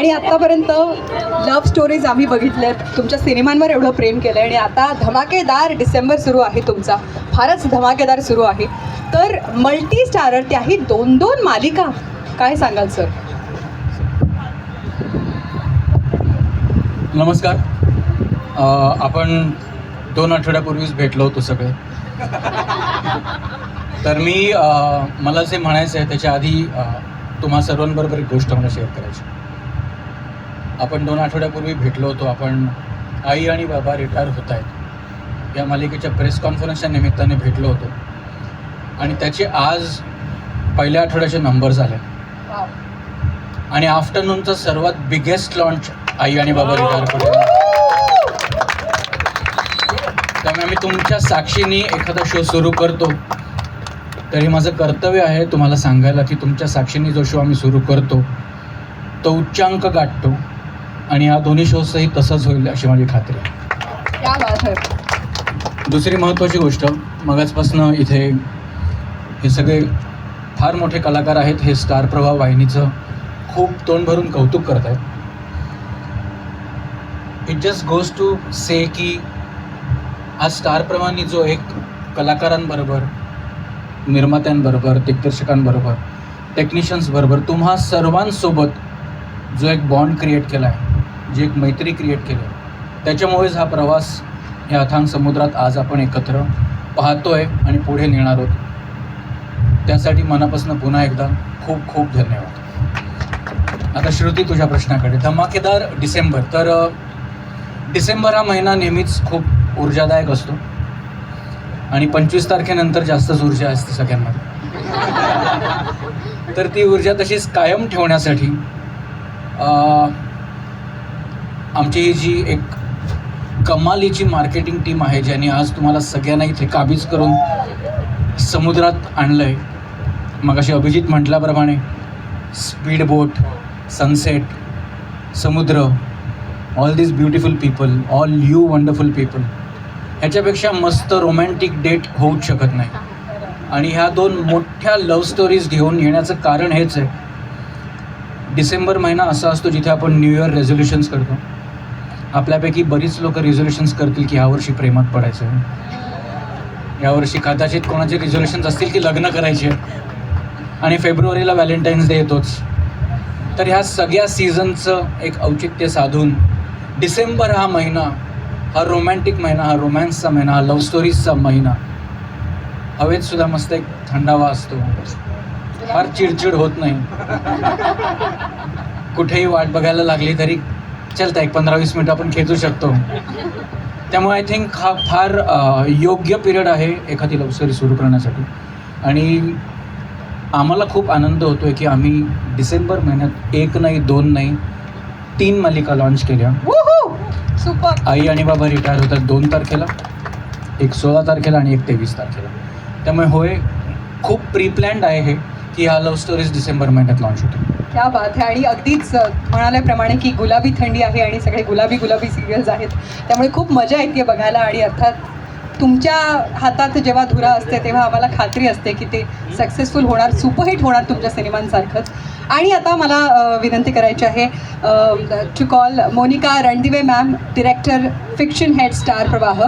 आणि आत्तापर्यंत love stories आम्ही बघितल्यात. तुमच्या सिनेमांवर एवढं प्रेम केलं आणि आता धमाकेदार डिसेंबर सुरू आहे तुमचा. फारच धमाकेदार सुरू आहे. तर मल्टी स्टारर त्याही दोन दोन मालिका. काय सांगाल सर नमस्कार. आपण दोन आठवड्यापूर्वीच भेटलो होतो सगळे. तर मी मला जे म्हणायचं आहे त्याच्या आधी तुम्हा सर्वांबरोबर एक गोष्ट मला शेअर करायची. आपण दोन आठवड्यापूर्वी भेटलो होतो. आपण आई आणि बाबा रिटायर होत आहेत. या मालिकेच्या प्रेस कॉन्फरन्सच्या निमित्ताने भेटलो होतो. आणि त्याचे आज पहिल्या आठवड्याचे नंबर झाले. आणि आफ्टरनूनचा सर्वात बिगेस्ट लॉन्च आई आणि बाबा रिटायर होते त्यामुळे मी तुमच्या साक्षीने एखादा शो सुरू करतो. तरी माझं कर्तव्य आहे तुम्हाला सांगायला की तुमच्या साक्षीने जो शो आम्ही सुरू करतो तो उच्चांक गाठतो. आणि या दोन्ही शोजचंही तसंच होईल अशी माझी खात्री आहे. क्या बात है. दुसरी महत्त्वाची गोष्ट मगाचपासनं इथे हे सगळे फार मोठे कलाकार आहेत हे स्टार प्रवाह वाहिनीचं खूप तोंड भरून कौतुक करत आहेत it just goes to say की आज स्टार प्रवाहानी जो एक कलाकारांबरोबर निर्मात्यांबरोबर दिग्दर्शकांबरोबर टेक्निशियन्सबरोबर तुम्हा सर्वांसोबत जो एक बॉन्ड क्रिएट केला आहे जी एक मैत्री क्रिएट केली. त्याच्यामुळेच हा प्रवास या अथांग समुद्रात आज आपण एकत्र पाहतोय आणि पुढे नेणार आहोत. त्यासाठी मनापासून पुन्हा एकदा खूप खूप धन्यवाद. आता श्रुती तुझ्या प्रश्नाकडे. धमाकेदार डिसेंबर. तर डिसेंबर हा महिना नेहमीच खूप ऊर्जादायक असतो. आणि पंचवीस तारखेनंतर जास्तच ऊर्जा असते सगळ्यांमध्ये. तर ती ऊर्जा तशीच कायम ठेवण्यासाठी आमची ही जी एक कमालीची मार्केटिंग टीम आहे ज्यांनी आज तुम्हाला सगळ्यांना इथे काबीज करून समुद्रात आणलं आहे मग अशी अभिजित म्हटल्याप्रमाणे स्पीड बोट सनसेट समुद्र all this beautiful people all you wonderful people ह्याच्यापेक्षा मस्त रोमॅन्टिक डेट होऊच शकत नाही. आणि ह्या दोन मोठ्या लव्ह स्टोरीज घेऊन येण्याचं कारण हेच आहे. डिसेंबर महिना असा असतो जिथे आपण न्यू इयर रेझोल्युशन्स करतो. आपल्यापैकी बरीच लोक रिझोल्युशन्स करतील की यावर्षी प्रेमात पडायचं. आहे यावर्षी कदाचित कोणाचे रिझोल्युशन्स असतील की लग्न करायचे. आणि फेब्रुवारीला व्हॅलेंटाईन्स डे येतोच. तर ह्या सगळ्या सीझनचं एक औचित्य साधून डिसेंबर हा महिना हा रोमॅन्टिक महिना हा रोमॅन्सचा महिना हा लव्ह स्टोरीजचा महिना हवेत सुद्धा मस्त एक थंडावा असतो. फार चिडचिड होत नाही. कुठेही वाट बघायला लागली तरी चलता एक पंधरा वीस मिनटं आपण खेचू शकतो. त्यामुळे आय थिंक हा फार योग्य पिरियड आहे एखादी लव्ह स्टोरी सुरू करण्यासाठी. आणि आम्हाला खूप आनंद होतो आहे की आम्ही डिसेंबर महिन्यात एक नाही दोन नाही तीन मालिका लॉन्च केल्या. सुपर आई आणि बाबा रिटायर होतात दोन तारखेला एक सोळा तारखेला आणि एक तेवीस तारखेला. त्यामुळे होय खूप प्री प्लॅन्ड आहे हे की ह्या लव्ह स्टोरीज डिसेंबर महिन्यात लॉन्च होतील. क्या बात आहे आणि अगदीच म्हणाल्याप्रमाणे की गुलाबी थंडी आहे आणि सगळे गुलाबी गुलाबी सिरियल्स आहेत. त्यामुळे खूप मजा येते बघायला आणि अर्थात तुमच्या हातात जेव्हा धुरा असते तेव्हा आम्हाला खात्री असते की ते सक्सेसफुल होणार सुपरहिट होणार तुमच्या सिनेमांसारखंच. आणि आता मला विनंती करायची आहे to call Monika Randive ma'am director fiction head Star Pravah.